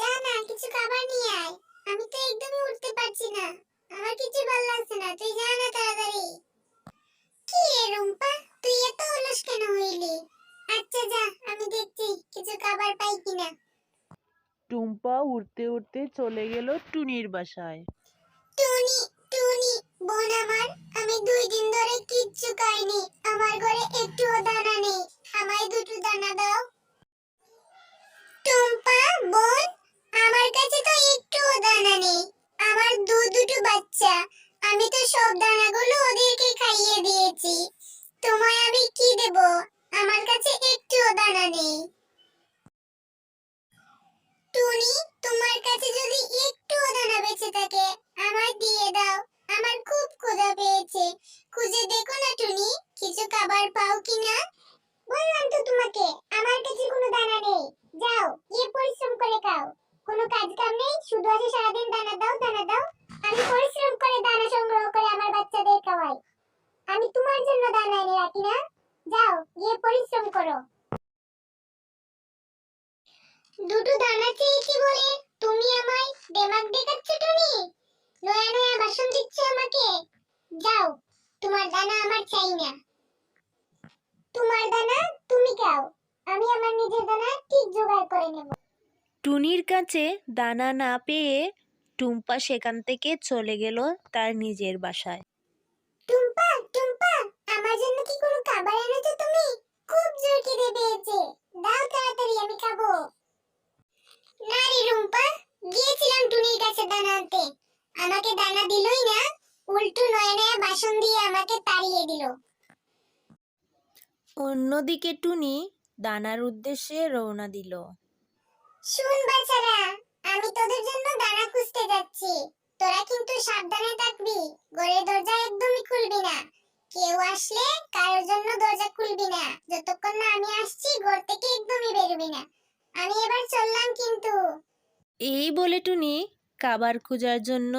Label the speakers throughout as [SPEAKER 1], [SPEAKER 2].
[SPEAKER 1] যা না কিছু খাবার নিয়ে আয়। আমি তো একদমই উঠতে পারছি না। আমার কিছু ভালো লাগছে না তুই যা না তাড়াতাড়ি। কি রে রুম্পা তুই এত অলস কেন হইলি? আচ্ছা যা আমি দেখছি কিছু খাবার পাই কিনা।
[SPEAKER 2] টুম্পা উড়তে উড়তে চলে গেল টুনির বাসায়।
[SPEAKER 1] টুনি টুনি বোন আমার আমি দুই দিন ধরে কিচ্ছু খাইনি। আমার ঘরে একটুও দানা নেই। আমায় দুটো দানাগুলো ওদেরকে খাইয়ে দিয়েছি। তোমায় আমি কি দেব? আমার কাছে একটুও দানা নেই। টুনি দুটো দানা চেয়েছি বলে তুমি আমায় দেমাগ দেখাচ্ছ টুনি? নয়া নয়া বাসন দিচ্ছ আমাকে। যাও, তোমার দানা আমার চাই না। তোমার দানা তুমি খাও, আমি আমার নিজের দানা ঠিক জোগাড় করে নেব।
[SPEAKER 2] টুনির কাছে দানা না পেয়ে টুম্পা সেখান থেকে চলে গেল তার নিজের বাসায়।
[SPEAKER 1] আমাকে দানা দিলই না উল্টো নয়া নয়া বাসন দিয়ে আমাকে তাড়িয়ে দিল।
[SPEAKER 2] অন্যদিকে টুনি দানার উদ্দেশ্যে রওনা দিল।
[SPEAKER 1] শুন বাচ্চারা আমি তোদের জন্য দানা খুঁজতে যাচ্ছি। তোরা কিন্তু সাবধানে থাকবি ঘরের দরজা একদমই খুলবি না। কেউ আসলে কারোর জন্য দরজা খুলবি না। যতক্ষণ না আমি আসছি ঘর থেকে একদমই বেরোবি না। আমি এবার চললাম কিন্তু।
[SPEAKER 2] এই বলে টুনি খাবার খোঁজার জন্য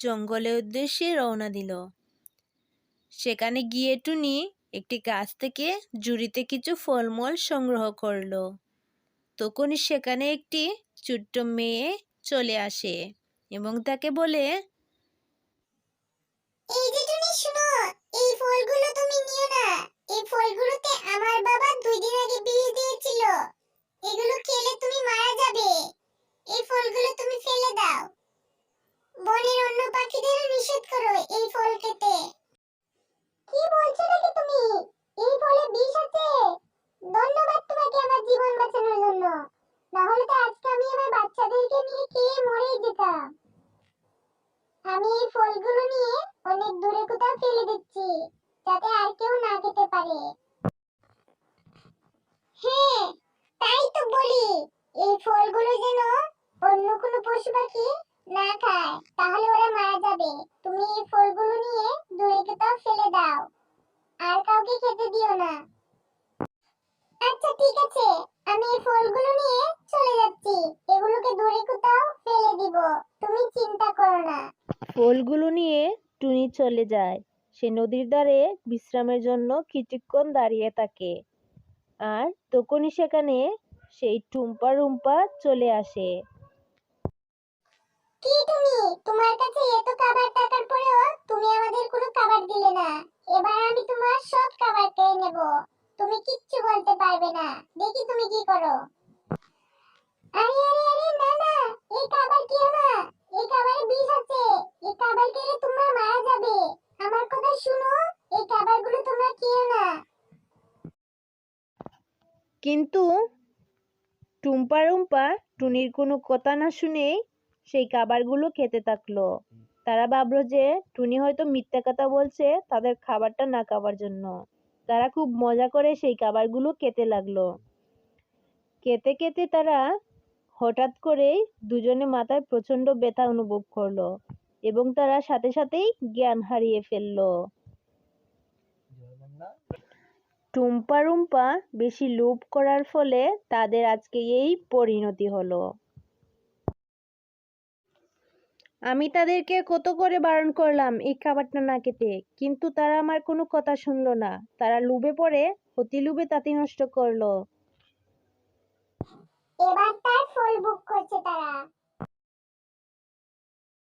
[SPEAKER 2] জঙ্গলের উদ্দেশ্যে রওনা দিল। সেখানে গিয়ে টুনি একটি গাছ থেকে জুড়িতে কিছু ফলমূল সংগ্রহ করল। তখনই সেখানে একটি ছোট্ট মেয়ে চলে আসে এবং তাকে বলে,
[SPEAKER 1] এই যে তুমি শুনো, এই ফলগুলো তুমি নিও না। এই ফলগুলোতে আমার বাবা দুই দিন আগে বিষ দিয়েছিল এগুলো খেলে তুমি মারা যাবে এই ফলগুলো তুমি ফেলে দাও বনের অন্য পাখিদেরও নিষেধ করো এই ফল খেতে কি বলছো নাকি তুমি এই ফলে বিষ আছে ধন্যবাদ তোমাকে আমার জীবন বাঁচানোর জন্য না হলে তো আজকে আমি আমার বাচ্চাদেরকে নিয়ে খেয়ে মরেই যেতাম। আমি এই ফলগুলো নিয়ে অনেক দূরে কোথাও ফেলে দিচ্ছি, যাতে আর কেউ না খেতে পারে। হ্যাঁ তাই তো বলি, এই ফলগুলো যেন অন্য কোনো পশু পাখি না খায়, তাহলে ওরা মারা যাবে। তুমি এই ফলগুলো নিয়ে দূরে কোথাও ফেলে দাও, আর কাউকে খেতে দিও না। আচ্ছা ঠিক আছে, আমি এই ফলগুলো
[SPEAKER 2] ফলগুলো নিয়ে টুনি চলে যায়। সে নদীর ধারে বিশ্রামের জন্য কিছুক্ষণ দাঁড়িয়ে থাকে। আর তখনই সেখানে সেই টুম্পা রুম্পা চলে আসে।
[SPEAKER 1] কি তুমি তোমার কাছে এত খাবার থাকার পরেও তুমি আমাদের কোনো খাবার দিলে না। এবার আমি তোমার সব খাবার খেয়ে নেব। তুমি কিচ্ছু বলতে পারবে না। দেখি তুমি কি করো। আরে আরে আরে, না না, এই খাবার না এই খাবারে বিষ এই খাবার খেলে তোমরা মারা যাবে। আমার কথা শুনো, এই খাবারগুলো তোমরা না।
[SPEAKER 2] কিন্তু টুম্পা রুম্পা টুনির কোনো কথা না শুনেই সেই খাবারগুলো খেতে থাকল। তারা ভাবলো যে টুনি হয়তো মিথ্যা কথা বলছে তাদের খাবারটা না খাবার জন্য। তারা খুব মজা করে সেই খাবারগুলো খেতে লাগল। খেতে খেতে তারা হঠাৎ করেই দুজনে মাথায় প্রচণ্ড ব্যথা অনুভব করল। এবং তারা সাথে সাথেই জ্ঞান হারিয়ে ফেলল। টুম্পা রুম্পা বেশি লোভ করার ফলে তাদের আজকে এই পরিণতি হলো। আমি তাদেরকে কত করে বারণ করলাম এই খাবারটা না খেতে, কিন্তু তারা আমার কোনো কথা শুনলো না। তারা লোভে পড়ে, অতি লোভে তাঁতি নষ্ট করল।
[SPEAKER 1] এবার